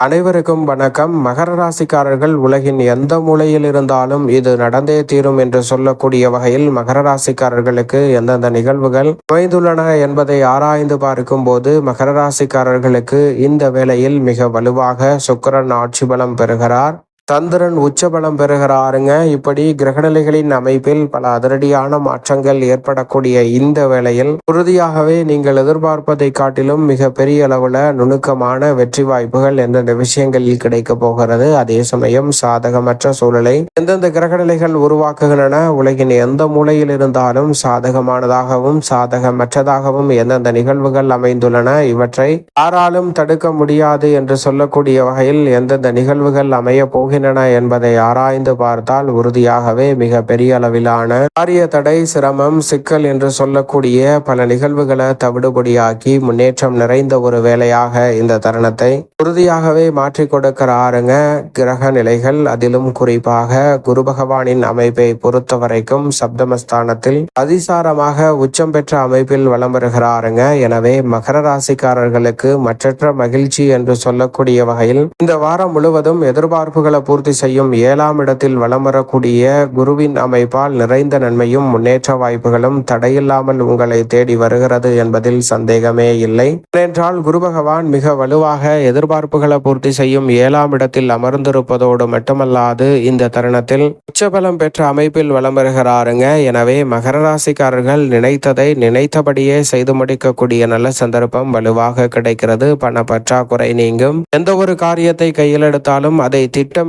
அனைவருக்கும் வணக்கம். மகர ராசிக்காரர்கள் உலகின் எந்த மூலையில் இருந்தாலும் இது நடந்தே தீரும் என்று சொல்லக்கூடிய வகையில் மகர ராசிக்காரர்களுக்கு எந்தெந்த நிகழ்வுகள் அமைந்துள்ளன என்பதை ஆராய்ந்து பார்க்கும்போது மகர ராசிக்காரர்களுக்கு இந்த வேளையில் மிக வலுவாக சுக்கிரன் ஆட்சி பலம் பெறுகிறார். சந்திரன் உச்சபலம் பெறுகிறாருங்க. இப்படி கிரகநிலைகளின் அமைப்பில் பல அதிரடியான மாற்றங்கள் ஏற்படக்கூடிய இந்த வேளையில் உறுதியாகவே நீங்கள் எதிர்பார்ப்பதை காட்டிலும் மிக பெரிய அளவுல நுணுக்கமான வெற்றி வாய்ப்புகள் எந்தெந்த விஷயங்களில் கிடைக்க போகிறது? அதே சமயம் சாதகமற்ற சூழலை எந்தெந்த கிரகநிலைகள் உருவாக்குகின்றன? உலகின் எந்த மூலையில் இருந்தாலும் சாதகமானதாகவும் சாதகமற்றதாகவும் எந்தெந்த நிகழ்வுகள் அமைந்துள்ளன? இவற்றை யாராலும் தடுக்க முடியாது என்று சொல்லக்கூடிய வகையில் எந்தெந்த நிகழ்வுகள் அமைய போகிறது வருகின்றன என்பதை ஆராய்ந்து பார்த்தால் உறுதியாகவே மிக பெரிய அளவிலான காரிய தடை சிரமம் சிக்கல் என்று சொல்லக்கூடிய பல நிகழ்வுகளை தவிடுபடியாக்கி முன்னேற்றம் நிறைந்த ஒரு வேலையாக இந்த தருணத்தை உறுதியாகவே மாற்றி கொடுக்கிறாருங்க. கிரக நிலைகள் அதிலும் குறிப்பாக குரு பகவானின் அமைப்பை பொறுத்த வரைக்கும் சப்தமஸ்தானத்தில் அதிசாரமாக உச்சம் பெற்ற அமைப்பில் வலம் வருகிறாருங்க. எனவே மகர ராசிக்காரர்களுக்கு மற்றற்ற மகிழ்ச்சி என்று சொல்லக்கூடிய வகையில் இந்த வாரம் முழுவதும் எதிர்பார்ப்புகளை பூர்த்தி செய்யும் ஏழாம் இடத்தில் வலம் வரக்கூடிய குருவின் அமைப்பால் நிறைந்த நன்மையும் முன்னேற்ற வாய்ப்புகளும் தடையில்லாமல் உங்களை தேடி வருகிறது என்பதில் சந்தேகமே இல்லை. ஏனென்றால் குரு பகவான் மிக வலுவாக எதிர்பார்ப்புகளை பூர்த்தி செய்யும் ஏழாம் இடத்தில் அமர்ந்திருப்பதோடு மட்டுமல்லாது இந்த தருணத்தில் உச்சபலம் பெற்ற அமைப்பில் வலம் வருகிறாருங்க. எனவே மகர ராசிக்காரர்கள் நினைத்ததை நினைத்தபடியே செய்து முடிக்கக்கூடிய நல்ல சந்தர்ப்பம் வலுவாக கிடைக்கிறது. பண பற்றாக்குறை நீங்கும். எந்த ஒரு காரியத்தை கையில் எடுத்தாலும் அதை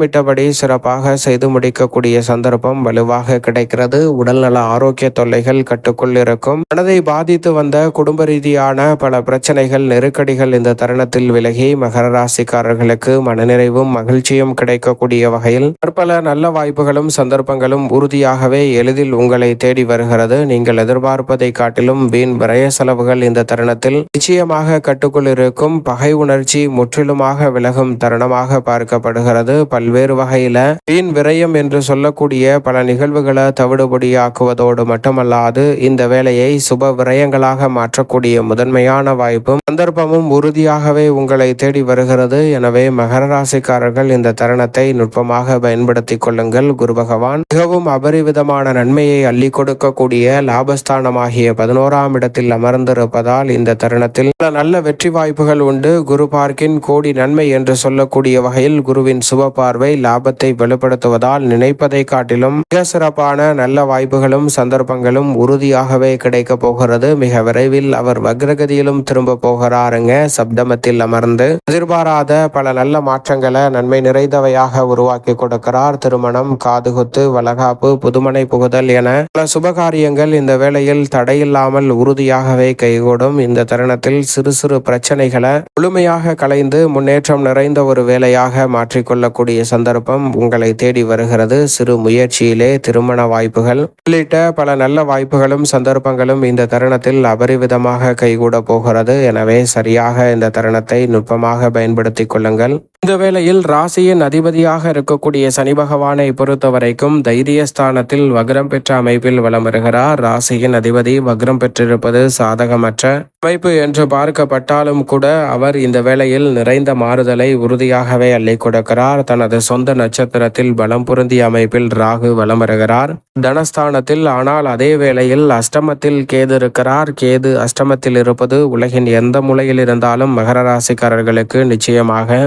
திட்டமிட்டபடி சிறப்பாக செய்து முடிக்கக்கூடிய சந்தர்ப்பம் வலுவாக கிடைக்கிறது. உடல்நல ஆரோக்கிய தொல்லைகள் கட்டுக்குள் இருக்கும். மனதை பாதித்து வந்த குடும்ப ரீதியான பல பிரச்சனைகள் நெருக்கடிகள் இந்த தருணத்தில் விலகி மகர ராசிக்காரர்களுக்கு மனநிறைவும் மகிழ்ச்சியும் கிடைக்கக்கூடிய வகையில் பற்பல நல்ல வாய்ப்புகளும் சந்தர்ப்பங்களும் உறுதியாகவே எளிதில் உங்களை தேடி வருகிறது. நீங்கள் எதிர்பார்ப்பதை காட்டிலும் வீண் விரய செலவுகள் இந்த தருணத்தில் நிச்சயமாக கட்டுக்குள் இருக்கும். பகை உணர்ச்சி முற்றிலுமாக விலகும் தருணமாக பார்க்கப்படுகிறது. பல்வேறு வகையில வீண் விரயம் என்று சொல்லக்கூடிய பல நிகழ்வுகளை தவிடுபடியாக்குவதோடு மட்டுமல்லாது இந்த வேலையை சுப விரயங்களாக மாற்றக்கூடிய முதன்மையான வாய்ப்பும் சந்தர்ப்பமும் உறுதியாகவே உங்களை தேடி வருகிறது. எனவே மகர ராசிக்காரர்கள் இந்த தருணத்தை நுட்பமாக பயன்படுத்தி கொள்ளுங்கள். குரு பகவான் மிகவும் அபரிவிதமான நன்மையை அள்ளி கொடுக்கக்கூடிய லாபஸ்தானமாகிய பதினோராம் இடத்தில் அமர்ந்திருப்பதால் இந்த தருணத்தில் நல்ல வெற்றி வாய்ப்புகள் உண்டு. குரு பார்க்கின் கோடி நன்மை என்று சொல்லக்கூடிய வகையில் குருவின் சுப பார்வை லாபத்தை வெளிப்படுத்துவதால் நினைப்பதை காட்டிலும் மிக சிறப்பான நல்ல வாய்ப்புகளும் சந்தர்ப்பங்களும் உறுதியாகவே கிடைக்க போகிறது. மிக விரைவில் அவர் வக்ரகதியிலும் திரும்ப போகிறாருங்க. சப்தமத்தில் அமர்ந்து எதிர்பாராத பல நல்ல மாற்றங்களை நன்மை நிறைந்தவையாக உருவாக்கி கொடுக்கிறார். திருமணம் காதுகுத்து வளகாப்பு புதுமனை புகுதல் என பல சுபகாரியங்கள் இந்த வேளையில் தடையில்லாமல் உறுதியாகவே கைகூடும். இந்த தருணத்தில் சிறு சிறு பிரச்சனைகளை முழுமையாக கலைந்து முன்னேற்றம் நிறைந்த ஒரு வேலையாக மாற்றிக்கொள்ளக்கூடிய சந்தர்ப்பம் உங்களை தேடி வருகிறது. சிறு முயற்சியிலே திருமண வாய்ப்புகள் உள்ளிட்ட பல நல்ல வாய்ப்புகளும் சந்தர்ப்பங்களும் இந்த தருணத்தில் அபரிவிதமாக கைகூட போகிறது. எனவே சரியாக இந்த தருணத்தை நுட்பமாக பயன்படுத்திக் கொள்ளுங்கள். இந்த வேளையில் ராசியின் அதிபதியாக இருக்கக்கூடிய சனி பகவானை பொறுத்த வரைக்கும் தைரியஸ்தானத்தில் வக்ரம் பெற்ற அமைப்பில் வலம் வருகிறார். ராசியின் அதிபதி வக்ரம் பெற்றிருப்பது சாதகமற்ற அமைப்பு என்று பார்க்கப்பட்டாலும் கூட அவர் இந்த வேளையில் நிறைந்த மாறுதலை உறுதியாகவே அள்ளி கொடுக்கிறார். தனது சொந்த நட்சத்திரத்தில் பலம் பொருந்திய அமைப்பில் ராகு வலம் வருகிறார். தனஸ்தானத்தில் ஆனால் அதே வேளையில் அஷ்டமத்தில் கேது இருக்கிறார். கேது அஷ்டமத்தில் இருப்பது உலகின் எந்த மூலையில் இருந்தாலும் மகர ராசிக்காரர்களுக்கு நிச்சயமாக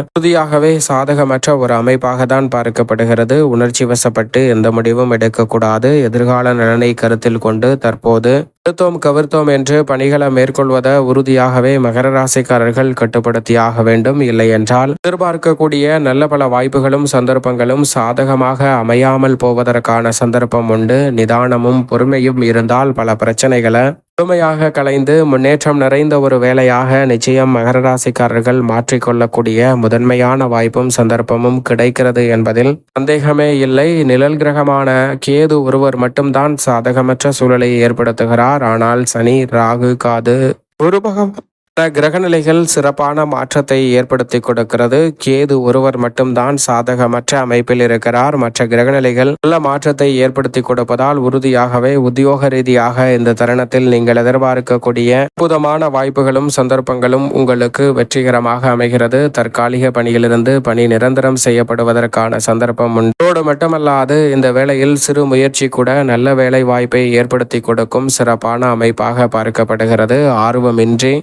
இயற்கையாகவே சாதகமற்ற ஒரு அமைப்பாக தான் பார்க்கப்படுகிறது. உணர்ச்சி வசப்பட்டு எந்த முடிவும் எடுக்கக்கூடாது. எதிர்கால நலனை கருத்தில் கொண்டு தற்போது எடுத்தோம் கவிர்த்தோம் என்று பணிகளை மேற்கொள்வதை உறுதியாகவே மகர ராசிக்காரர்கள் கட்டுப்படுத்தியாக வேண்டும். இல்லை என்றால் எதிர்பார்க்கக்கூடிய நல்ல பல வாய்ப்புகளும் சந்தர்ப்பங்களும் சாதகமாக அமையாமல் போவதற்கான சந்தர்ப்பம் உண்டு. நிதானமும் பொறுமையும் இருந்தால் பல பிரச்சனைகளை முழுமையாக கலைந்து முன்னேற்றம் நிறைந்த ஒரு வேலையாக நிச்சயம் மகர ராசிக்காரர்கள் மாற்றிக்கொள்ளக்கூடிய முதன்மையான வாய்ப்பும் சந்தர்ப்பமும் கிடைக்கிறது என்பதில் சந்தேகமே இல்லை. நிழல் கிரகமான கேது ஒருவர் மட்டும்தான் சாதகமற்ற சூழலை ஏற்படுத்துகிறார். ஆனால் சனி ராகு காது. குரு பகவான் கிரகநிலைகள் சிறப்பான மாற்றத்தை ஏற்படுத்தி கொடுக்கிறது. கேது ஒருவர் மட்டும்தான் சாதகமற்ற அமைப்பில் இருக்கிறார். மற்ற கிரகநிலைகள் நல்ல மாற்றத்தை ஏற்படுத்தி கொடுப்பதால் உறுதியாகவே உத்தியோக ரீதியாக இந்த தருணத்தில் நீங்கள் எதிர்பார்க்கக்கூடிய அற்புதமான வாய்ப்புகளும் சந்தர்ப்பங்களும் உங்களுக்கு வெற்றிகரமாக அமைகிறது. தற்காலிக பணியிலிருந்து பணி நிரந்தரம் செய்யப்படுவதற்கான சந்தர்ப்பம் உண்டு. மட்டுமல்லாது இந்த வேளையில் சிறு முயற்சி கூட நல்ல வேலை வாய்ப்பை ஏற்படுத்தி கொடுக்கும் சிறப்பான அமைப்பாக பார்க்கப்படுகிறது. ஆர்வமின்றி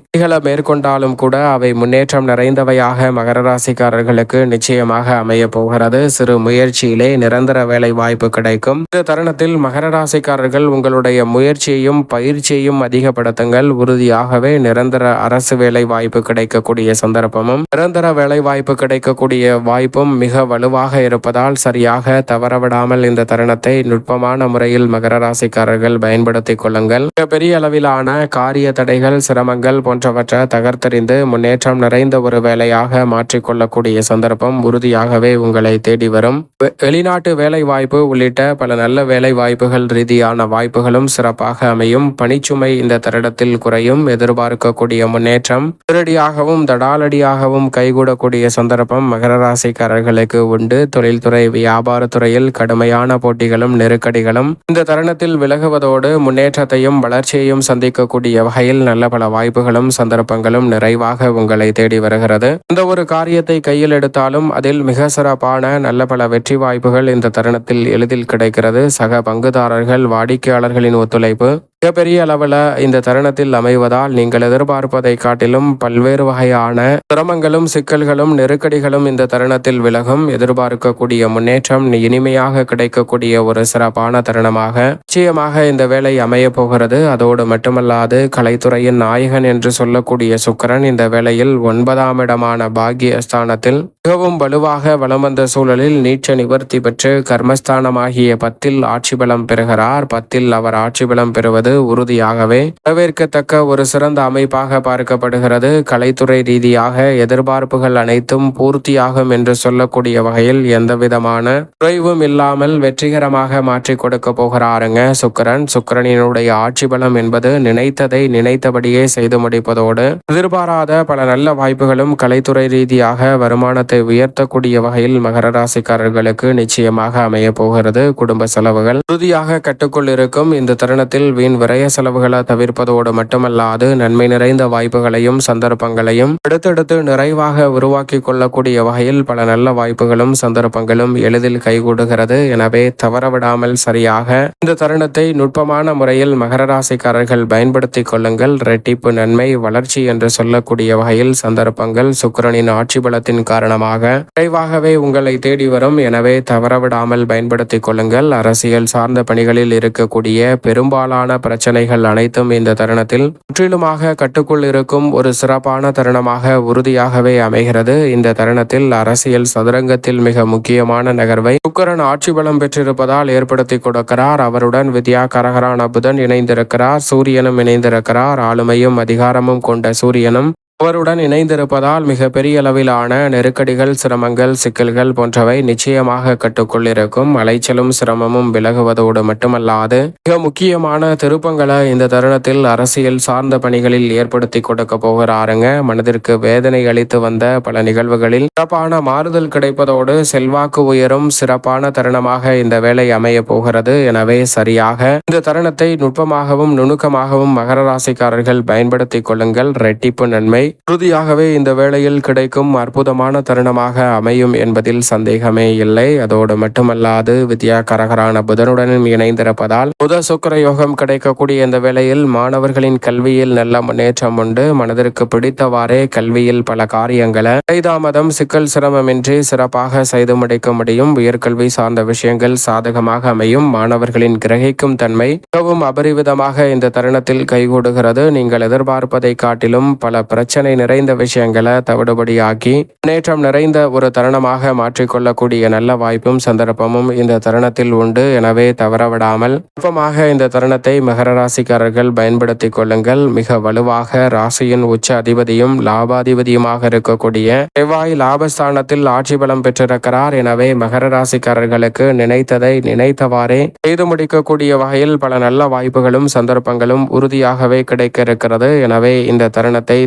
மேற்கொண்டாலும் கூட அவை முன்னேற்றம் நிறைந்தவையாக மகர ராசிக்காரர்களுக்கு நிச்சயமாக அமைய போகிறது. சிறு முயற்சியிலே நிரந்தர வேலை வாய்ப்பு கிடைக்கும். இந்த தருணத்தில் மகர ராசிக்காரர்கள் உங்களுடைய முயற்சியையும் பயிற்சியையும் அதிகப்படுத்துங்கள். உறுதியாகவே நிரந்தர அரசு வேலை வாய்ப்பு கிடைக்கக்கூடிய சந்தர்ப்பமும் நிரந்தர வேலை வாய்ப்பு கிடைக்கக்கூடிய வாய்ப்பும் மிக வலுவாக இருப்பதால் சரியாக தவறவிடாமல் இந்த தருணத்தை நுட்பமான முறையில் மகர ராசிக்காரர்கள் பயன்படுத்திக் கொள்ளுங்கள். மிகப்பெரிய அளவிலான காரிய தடைகள் சிரமங்கள் போன்றவற்றை தகர்த்தறிந்து முன்னேற்றம் நிறைந்த ஒரு வேலையாக மாற்றிக்கொள்ளக்கூடிய சந்தர்ப்பம் உறுதியாகவே உங்களை தேடி வரும். வெளிநாட்டு வேலை வாய்ப்பு உள்ளிட்ட பல நல்ல வேலை வாய்ப்புகள் ரீதியான வாய்ப்புகளும் சிறப்பாக அமையும். பணிச்சுமை இந்த தருடத்தில் குறையும். எதிர்பார்க்கக்கூடிய முன்னேற்றம் திருடியாகவும் தடாலடியாகவும் கைகூடக்கூடிய சந்தர்ப்பம் மகர ராசிக்காரர்களுக்கு உண்டு. தொழில்துறை வியாபாரத்துறையில் கடுமையான போட்டிகளும் நெருக்கடிகளும் இந்த தருணத்தில் விலகுவதோடு முன்னேற்றத்தையும் வளர்ச்சியையும் சந்திக்கக்கூடிய வகையில் நல்ல பல வாய்ப்புகளும் சந்தர்ப்பம் சந்தர்ப்பங்களும் நிறைவாக உங்களை தேடி வருகிறது. இந்த ஒரு காரியத்தை கையில் எடுத்தாலும் அதில் மிக சிறப்பான நல்ல பல வெற்றி வாய்ப்புகள் இந்த தருணத்தில் எளிதில் கிடைக்கிறது. சக பங்குதாரர்கள் வாடிக்கையாளர்களின் ஒத்துழைப்பு மிகப்பெரிய அளவில் இந்த தருணத்தில் அமைவதால் நீங்கள் எதிர்பார்ப்பதை காட்டிலும் பல்வேறு வகையான சிரமங்களும் சிக்கல்களும் நெருக்கடிகளும் இந்த தருணத்தில் விலகும். எதிர்பார்க்கக்கூடிய முன்னேற்றம் இனிமையாக கிடைக்கக்கூடிய ஒரு சிறப்பான தருணமாக நிச்சயமாக இந்த வேலை அமைய போகிறது. அதோடு மட்டுமல்லாது கலைத்துறையின் நாயகன் என்று சொல்லக்கூடிய சுக்கிரன் இந்த வேளையில் ஒன்பதாம் இடமான பாகியஸ்தானத்தில் மிகவும் வலுவாக வலம் வந்த சூழலில் நீச்ச நிவர்த்தி பெற்று கர்மஸ்தானமாகிய பத்தில் ஆட்சி பலம் பெறுகிறார். பத்தில் அவர் ஆட்சி பலம் பெறுவது உறுதியாகவே வரவேற்கத்தக்க ஒரு சிறந்த அமைப்பாக பார்க்கப்படுகிறது. கலைத்துறை ரீதியாக எதிர்பார்ப்புகள் அனைத்தும் பூர்த்தியாகும் என்று சொல்லக்கூடிய வகையில் எந்தவிதமான குறைவும் இல்லாமல் வெற்றிகரமாக மாற்றி கொடுக்க போகிறாருங்க சுக்கிரன். சுக்கிரனினுடைய ஆட்சி பலம் என்பது நினைத்ததை நினைத்தபடியே செய்து முடிப்பதோடு எதிர்பாராத பல நல்ல வாய்ப்புகளும் கலைத்துறை ரீதியாக வருமானத்தை உயர்த்தக்கூடிய வகையில் மகர ராசிக்காரர்களுக்கு நிச்சயமாக அமைய போகிறது. குடும்ப செலவுகள் உறுதியாக கட்டுக்குள் இருக்கும். இந்த தருணத்தில் வீண் விரய செலவுகளை தவிர்ப்பதோடு மட்டுமல்லாது நன்மை நிறைந்த வாய்ப்புகளையும் சந்தர்ப்பங்களையும் அடுத்தடுத்து நிறைவாக உருவாக்கி கொள்ளக்கூடிய வகையில் பல நல்ல வாய்ப்புகளும் சந்தர்ப்பங்களும் எளிதில் கைகூடுகிறது. எனவே தவறவிடாமல் சரியாக இந்த தருணத்தை நுட்பமான முறையில் மகர ராசிக்காரர்கள் பயன்படுத்திக் கொள்ளுங்கள். ரெட்டிப்பு நன்மை வளர்ச்சி என்று சொல்லக்கூடிய வகையில் சந்தர்ப்பங்கள் சுக்கிரனின் ஆட்சி பலத்தின் காரணமாக விரைவாகவே உங்களை தேடி வரும். எனவே தவறவிடாமல் பயன்படுத்திக் கொள்ளுங்கள். அரசியல் சார்ந்த பணிகளில் இருக்கக்கூடிய பெரும்பாலான பிரச்சனைகள் அனைத்தும் இந்த தருணத்தில் முற்றிலுமாக கட்டுக்குள் இருக்கும் ஒரு சிறப்பான தருணமாக உறுதியாகவே அமைகிறது. இந்த தருணத்தில் அரசியல் சதுரங்கத்தில் மிக முக்கியமான நகர்வை சுக்கரன் ஆட்சி பலம் பெற்றிருப்பதால் ஏற்படுத்தி கொடுக்கிறார். அவருடன் வித்யா கரகரான புதன் இணைந்திருக்கிறார். சூரியனும் இணைந்திருக்கிறார். ஆளுமையும் அதிகாரமும் கொண்ட சூரியனும் அவருடன் இணைந்திருப்பதால் மிக பெரிய அளவிலான நெருக்கடிகள் சிரமங்கள் சிக்கல்கள் போன்றவை நிச்சயமாக கட்டுக்கொள்ளிருக்கும். அலைச்சலும் சிரமமும் விலகுவதோடு மட்டுமல்லாது மிக முக்கியமான திருப்பங்களை இந்த தருணத்தில் அரசியல் சார்ந்த பணிகளில் ஏற்படுத்தி கொடுக்க போகிறாருங்க. மனதிற்கு வேதனை அளித்து வந்த பல நிகழ்வுகளில் சிறப்பான மாறுதல் கிடைப்பதோடு செல்வாக்கு உயரும் சிறப்பான தருணமாக இந்த வேலை அமைய போகிறது. எனவே சரியாக இந்த தருணத்தை நுட்பமாகவும் நுணுக்கமாகவும் மகர ராசிக்காரர்கள் பயன்படுத்திக் கொள்ளுங்கள். ரெட்டிப்பு நன்மை. உறுதியாகவே இந்த வேளையில் கிடைக்கும் அற்புதமான தருணமாக அமையும் என்பதில் சந்தேகமே இல்லை. அதோடு மட்டுமல்லாது வித்யா கரகரான புதனுடனும் இணைந்திருப்பதால் புத சுக்கர யோகம் கிடைக்கக்கூடிய இந்த வேளையில் மாணவர்களின் கல்வியில் நல்ல முன்னேற்றம் உண்டு. மனதிற்கு பிடித்தவாறே கல்வியில் பல காரியங்களை கைதாமதம் சிக்கல் சிரமமின்றி சிறப்பாக செய்து முடிக்க முடியும். உயர்கல்வி சார்ந்த விஷயங்கள் சாதகமாக அமையும். மாணவர்களின் கிரகிக்கும் தன்மை மிகவும் அபரிவிதமாக இந்த தருணத்தில் கைகூடுகிறது. நீங்கள் எதிர்பார்ப்பதை காட்டிலும் பல பிரச்சனை பிரச்சனை நிறைந்த விஷயங்களை தவிடுபடியாக்கி முன்னேற்றம் நிறைந்த ஒரு தருணமாக மாற்றிக்கொள்ளக்கூடிய நல்ல வாய்ப்பும் சந்தர்ப்பமும் இந்த தருணத்தில் உண்டு. எனவே தவறவிடாமல் நுட்பமாக இந்த தருணத்தை மகர ராசிக்காரர்கள் பயன்படுத்திக் கொள்ளுங்கள். மிக வலுவாக ராசியின் உச்ச அதிபதியும் லாபாதிபதியுமாக இருக்கக்கூடிய செவ்வாய் லாபஸ்தானத்தில் ஆட்சி பலம் பெற்றிருக்கிறார். எனவே மகர ராசிக்காரர்களுக்கு நினைத்ததை நினைத்தவாறே செய்து முடிக்கக்கூடிய வகையில் பல நல்ல வாய்ப்புகளும் சந்தர்ப்பங்களும் உறுதியாகவே கிடைக்க இருக்கிறது. எனவே இந்த தருணத்தை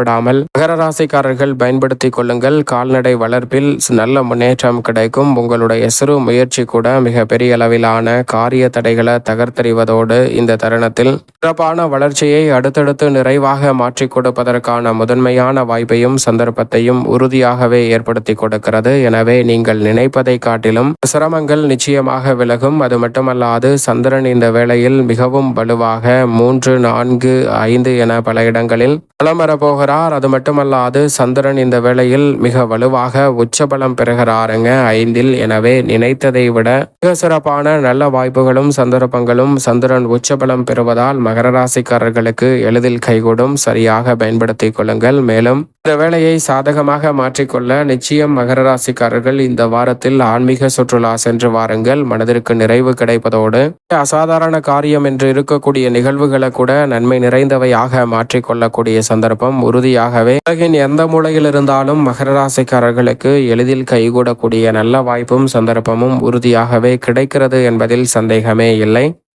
தவறவிடாமல் மகர ராசிக்காரர்கள் பயன்படுத்திக் கொள்ளுங்கள். கால்நடை வளர்ப்பில் நல்ல முன்னேற்றம் கிடைக்கும். உங்களுடைய சிறு முயற்சி கூட மிக பெரிய அளவிலான காரிய தடைகளை தகர்த்தெறிவதோடு இந்த தருணத்தில் சிறப்பான வளர்ச்சியை அடுத்தடுத்து நிறைவாக மாற்றிக் கொடுப்பதற்கான முதன்மையான வாய்ப்பையும் சந்தர்ப்பத்தையும் உறுதியாகவே ஏற்படுத்தி கொடுக்கிறது. எனவே நீங்கள் நினைப்பதை காட்டிலும் சிரமங்கள் நிச்சயமாக விலகும். அது மட்டுமல்லாது சந்திரன் இந்த வேளையில் மிகவும் வலுவாக மூன்று நான்கு ஐந்து என பல இடங்களில் பலம் பெறுகிறார். அது மட்டுமல்லாது சந்திரன் இந்த வேளையில் மிக வலுவாக உச்சபலம் பெறுகிறாருங்க. ஐந்தில் எனவே நினைத்ததை விட மிக சிறப்பான நல்ல வாய்ப்புகளும் சந்தர்ப்பங்களும் சந்திரன் உச்சபலம் பெறுவதால் மகர ராசிக்காரர்களுக்கு எளிதில் கைகூடும். சரியாக பயன்படுத்திக் கொள்ளுங்கள். மேலும் இந்த வேலையை சாதகமாக மாற்றிக்கொள்ள நிச்சயம் மகர ராசிக்காரர்கள் இந்த வாரத்தில் ஆன்மீக சுற்றுலா சென்று வாருங்கள். மனதிற்கு நிறைவு கிடைப்பதோடு அசாதாரண காரியம் என்று இருக்கக்கூடிய நிகழ்வுகளை கூட நன்மை நிறைந்தவையாக மாற்றிக்கொள்ளக்கூடிய சந்தர்ப்பம் உறுதியாகவே. உலகின் எந்த மூலையில் இருந்தாலும் மகர ராசிக்காரர்களுக்கு எளிதில் கைகூடக்கூடிய நல்ல வாய்ப்பும் சந்தர்ப்பமும் உறுதியாகவே கிடைக்கிறது என்பதில் சந்தேகமே இல்லை.